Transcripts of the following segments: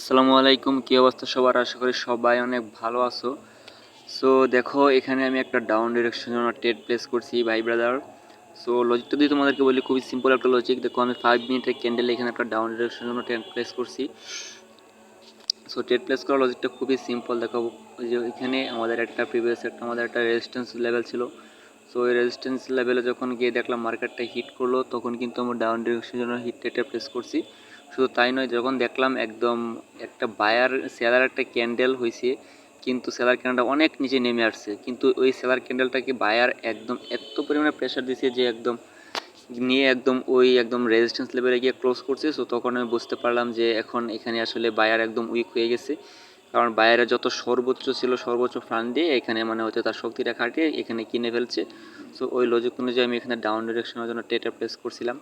আসসালামু আলাইকুম, কী অবস্থা সবার? আশা করি সবাই অনেক ভালো আছো। সো দেখো, এখানে আমি একটা ডাউন ডিরেকশন জন্য টেট প্লেস করছি, ভাই ব্রাদার সো লজিকটা দিয়ে তোমাদেরকে বলি, খুবই সিম্পল একটা লজিক দেখো, আমি ফাইভ মিনিটের ক্যান্ডেল এখানে একটা ডাউন ডিরেকশন জন্য টেট প্লেস করছি। সো টেট প্লেস করার লজিকটা খুবই সিম্পল দেখো যে এখানে আমাদের একটা প্রিভিয়াস একটা, আমাদের একটা রেজিস্ট্যান্স লেভেল ছিল। সো ওই রেজিস্ট্যান্স লেভেলে যখন গিয়ে দেখলাম মার্কেটটা হিট করল, তখন কিন্তু আমরা ডাউন ডিরেকশনের জন্য হিট টেটে প্লেস করছি। শুধু তাই নয়, যখন দেখলাম একদম একটা বায়ার সেলার একটা ক্যান্ডেল হয়েছে কিন্তু সেলার ক্যান্ডেলটা অনেক নিচে নেমে আসছে। কিন্তু ওই সেলার ক্যান্ডেলটাকে বায়ার একদম এত পরিমাণে প্রেশার দিছে যে একদম নিয়ে একদম ওই একদম রেজিস্ট্যান্স লেভেলে গিয়ে ক্লোজ করছে। সো তখন আমি বুঝতে পারলাম যে এখন এখানে আসলে বায়ার একদম উইক হয়ে গেছে। কারণ বায়ারে যত সর্বোচ্চ ছিল, সর্বোচ্চ ফান্ড দিয়ে এখানে মানে হচ্ছে তার শক্তিটা খাটিয়ে এখানে কিনে ফেলছে। সো ওই লজিক অনুযায়ী আমি এখানে ডাউন ডিরেকশনের জন্য টেটা প্লেস করছিলাম।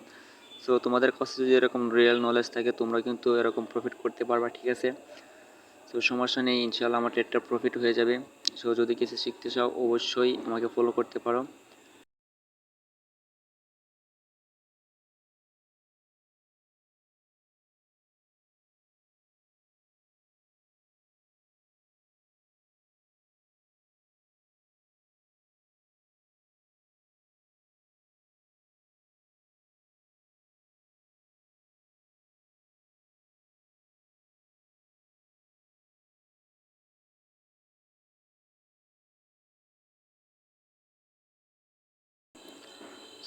সো তোমাদের কাছে যদি এরকম রিয়েল নলেজ থাকে, তোমরা কিন্তু এরকম প্রফিট করতে পারবা, ঠিক আছে? সো সমস্যা নেই ইনশাল্লাহ আমার ট্রেডটা প্রফিট হয়ে যাবে। সো যদি কিছু শিখতে চাও, অবশ্যই আমাকে ফলো করতে পারো।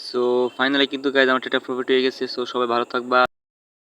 সো ফাইনালি কিন্তু গাইজ আমার টেটা প্রফিট হয়ে গেছে সো সবাই ভালো থাকবা।